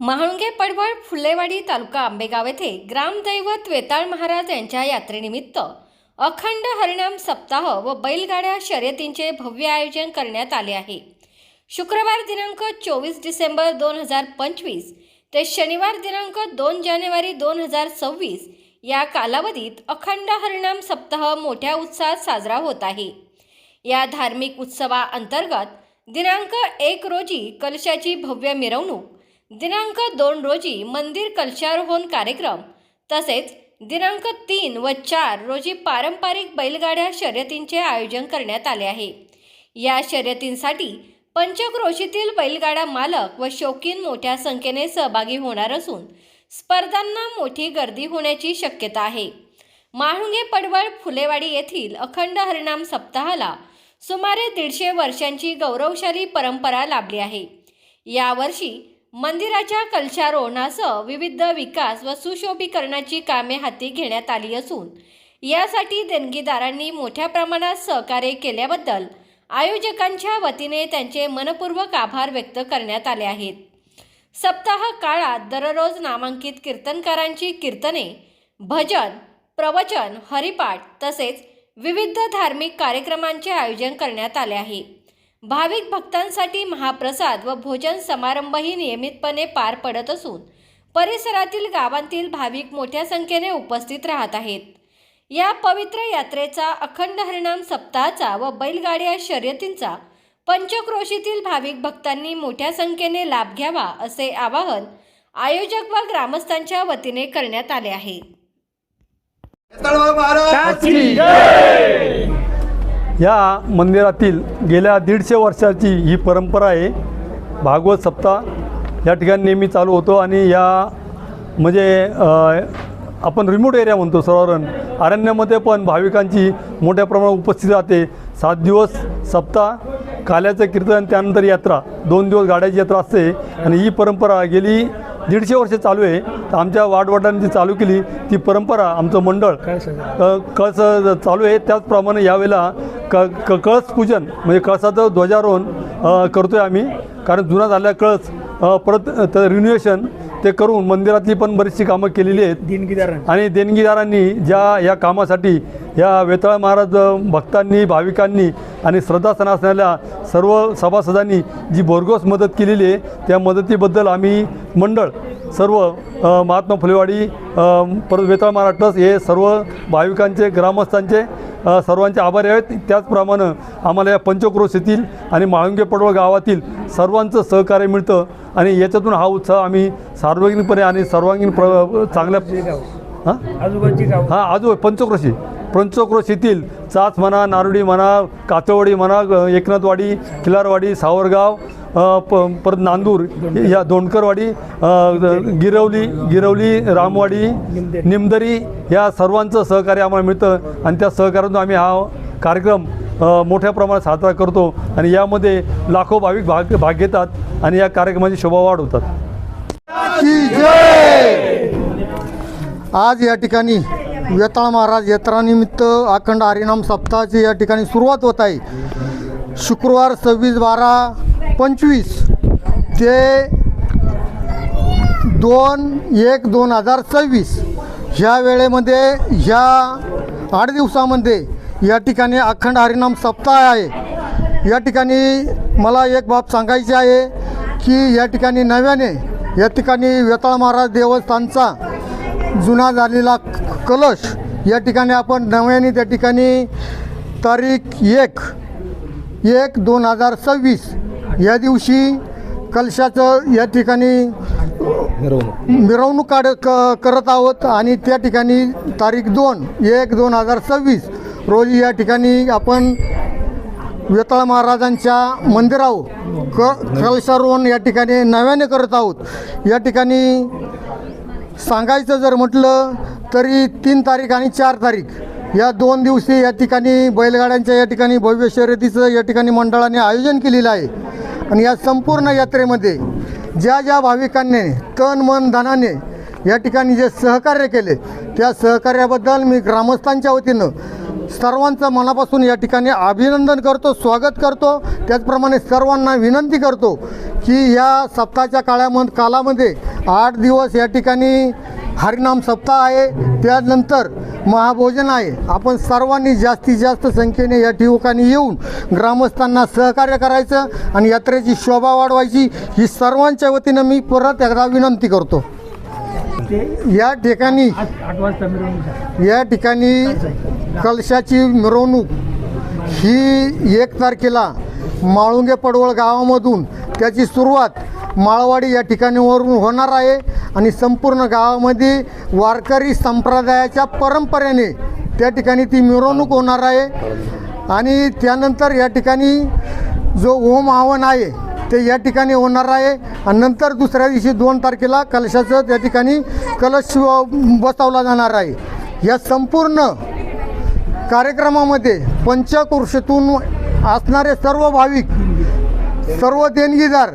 महाळुंगे पडवळ फुलेवाडी तालुका आंबेगाव येथे ग्रामदैवत वेताळ महाराज यांच्या यात्रेनिमित्त अखंड हरिणाम सप्ताह व बैलगाड्या शर्यतींचे भव्य आयोजन करण्यात आले आहे. शुक्रवार दिनांक चोवीस डिसेंबर दोन हजार पंचवीस ते शनिवार दिनांक दोन जानेवारी दोन हजार सव्वीस या कालावधीत अखंड हरिणाम सप्ताह मोठ्या उत्साहात साजरा होत आहे. या धार्मिक उत्सवाअंतर्गत दिनांक एक रोजी कलशाची भव्य मिरवणूक दिनांक दोन रोजी मंदिर कलशारोहण कार्यक्रम तसेच दिनांक तीन व चार रोजी पारंपरिक बैलगाड्या शर्यतींचे आयोजन करण्यात आले आहे. या शर्यतींसाठी पंचक्रोशीतील बैलगाडा मालक व शौकीन मोठ्या संख्येने सहभागी होणार असून स्पर्धांना मोठी गर्दी होण्याची शक्यता आहे. माहुंगे पडवळ फुलेवाडी येथील अखंड हरिणाम सप्ताहाला सुमारे दीडशे वर्षांची गौरवशाली परंपरा लाभली आहे. यावर्षी मंदिराच्या कलशारोहणासह विविध विकास व सुशोभीकरणाची कामे हाती घेण्यात आली असून यासाठी देणगीदारांनी मोठ्या प्रमाणात सहकार्य केल्याबद्दल आयोजकांच्या वतीने त्यांचे मनपूर्वक आभार व्यक्त करण्यात आले आहेत. सप्ताह काळात दररोज नामांकित कीर्तनकारांची कीर्तने भजन प्रवचन हरिपाठ तसेच विविध धार्मिक कार्यक्रमांचे आयोजन करण्यात आले आहे. भाविक भक्तांसाठी महाप्रसाद व भोजन समारंभही नियमितपणे पार पडत असून परिसरातील गावांतील भाविक मोठ्या संख्येने उपस्थित राहत आहेत. या पवित्र यात्रेचा अखंड हरिणाम सप्ताहाचा व बैलगाड्या शर्यतींचा पंचक्रोशीतील भाविक भक्तांनी मोठ्या संख्येने लाभ घ्यावा असे आवाहन आयोजक व ग्रामस्थांच्या वतीने करण्यात आले आहे. या मंदिरातील गेल्या दीडशे वर्षाची ही परंपरा आहे. भागवत सप्ताह या ठिकाणी नेहमी चालू होतो आणि या म्हणजे आपण रिमोट एरिया म्हणतो साधारण अरण्यामध्ये पण भाविकांची मोठ्या प्रमाणात उपस्थिती राहते. सात दिवस सप्ताह काल्याचं कीर्तन त्यानंतर यात्रा. दोन दिवस गाड्याची यात्रा असते आणि ही परंपरा गेली दीडशे वर्ष चालू आहे. तर आमच्या वाडवडिलांनी जी चालू केली ती परंपरा आमचं मंडळ कळस चालू आहे. त्याचप्रमाणे यावेळेला क क कळस पूजन म्हणजे कळसाचं ध्वजारोहण करतो आहे आम्ही. कारण जुना झालेला कळस परत तर रिन्युएशन ते करून मंदिरातली पण बरीचशी कामं केलेली आहेत. दिनगीदारांनी आणि देणगीदारांनी ज्या या कामासाठी या वेताळ महाराज भक्तांनी भाविकांनी आणि श्रद्धास्थान असणाऱ्या सर्व सभासदांनी जी भरघोस मदत केलेली आहे त्या मदतीबद्दल आम्ही मंडळ सर्व महात्मा फुलेवाडी परत वेताळ महाराज ट्रस्ट हे सर्व भाविकांचे ग्रामस्थांचे सर्वांचे आभारी आहेत. त्याचप्रमाणे आम्हाला या पंचक्रोश येथील आणि माळुंगे पडवळ गावातील सर्वांचं सहकार्य मिळतं. आणि याच्यातून हा उत्साह आम्ही सार्वजनिकपणे आणि सर्वांगीण प्र चांगल्या हां? आजूबाजूची हा आजू पंचक्रोशी. पंचक्रोशीतील चाच म्हणा नारुडी म्हणा कातळवाडी म्हणा एकनाथवाडी खिलारवाडी सावरगाव प परत नांदूर या ग- गिरवली गिरवली रामवाडी निमदरी या सर्वांचं सहकार्य आम्हाला मिळतं आणि त्या सहकार्यातून आम्ही हा कार्यक्रम मोठ्या प्रमाणात साजरा करतो आणि यामध्ये लाखो भाविक भाग भाग घेतात आणि या कार्यक्रमाची शोभा वाढवतात. आज या ठिकाणी वेताळ महाराज यात्रानिमित्त अखंड हरिनाम सप्ताहाची या ठिकाणी सुरुवात होत आहे. शुक्रवार सव्वीस बारा पंचवीस. ते दोन एक दोन हजार सव्वीस. ह्या वेळेमध्ये ह्या आठ दिवसामध्ये या ठिकाणी अखंड हरिनाम सप्ताह आहे. या ठिकाणी मला एक बाब सांगायची आहे की या ठिकाणी नव्याने या ठिकाणी वेताळ महाराज देवस्थानचा जुना झालेला कलश या ठिकाणी आपण नव्याने त्या ठिकाणी तारीख एक एक दोन हजार सव्वीस या दिवशी कलशाचं या ठिकाणी मिरवणूक काढ क करत आहोत आणि त्या ठिकाणी तारीख दोन एक दोन हजार सव्वीस रोजी या ठिकाणी आपण वेताळ महाराजांच्या मंदिरावर क कलशारोहण या ठिकाणी नव्याने करत आहोत. या ठिकाणी सांगायचं जर म्हटलं तरी तीन तारीख आणि चार तारीख या दोन दिवशी या ठिकाणी बैलगाड्यांच्या या ठिकाणी भव्य शर्यतीचं या ठिकाणी मंडळाने आयोजन केलेलं आहे. आणि या संपूर्ण यात्रेमध्ये ज्या ज्या भाविकांनी तन मन धनाने या ठिकाणी जे सहकार्य केले त्या सहकार्याबद्दल मी ग्रामस्थांच्या वतीनं सर्वांचं मनापासून या ठिकाणी अभिनंदन करतो स्वागत करतो. त्याचप्रमाणे सर्वांना विनंती करतो की या सप्ताहाच्या काळामध्ये कालामध्ये आठ दिवस या ठिकाणी हरिनाम सप्ताह आहे. त्यानंतर महाभोजन आहे. आपण सर्वांनी जास्तीत जास्त संख्येने या ठिकाणी येऊन ग्रामस्थांना सहकार्य करायचं आणि यात्रेची शोभा वाढवायची ही सर्वांच्या वतीनं मी परत एकदा विनंती करतो. या ठिकाणी या ठिकाणी कलशाची मिरवणूक ही एक तारखेला माळुंगे पडवळ गावामधून त्याची सुरुवात माळवाडी या ठिकाणीवरून होणार आहे आणि संपूर्ण गावामध्ये वारकरी संप्रदायाच्या परंपरेने त्या ठिकाणी ती मिरवणूक होणार आहे. आणि त्यानंतर या ठिकाणी जो ओम हवन आहे ते या ठिकाणी होणार आहे. आणि नंतर दुसऱ्या दिवशी दोन तारखेला कलशाचं त्या ठिकाणी कलश बसवला जाणार आहे. या संपूर्ण कार्यक्रमामध्ये पंचकृषीतून असणारे सर्व भाविक सर्व देणगीदार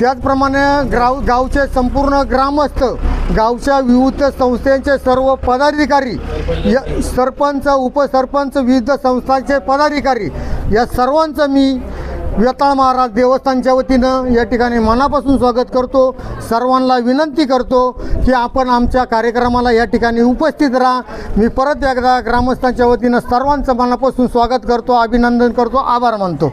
त्याचप्रमाणे ग्राव गावचे संपूर्ण ग्रामस्थ गावच्या विविध संस्थांचे सर्व पदाधिकारी या सरपंच उपसरपंच विविध संस्थांचे पदाधिकारी या सर्वांचं मी व्यताळ महाराज देवस्थानच्या वतीनं या ठिकाणी मनापासून स्वागत करतो. सर्वांना विनंती करतो की आपण आमच्या कार्यक्रमाला या ठिकाणी उपस्थित राहा. मी परत एकदा ग्रामस्थांच्या वतीनं सर्वांचं मनापासून स्वागत करतो अभिनंदन करतो आभार मानतो.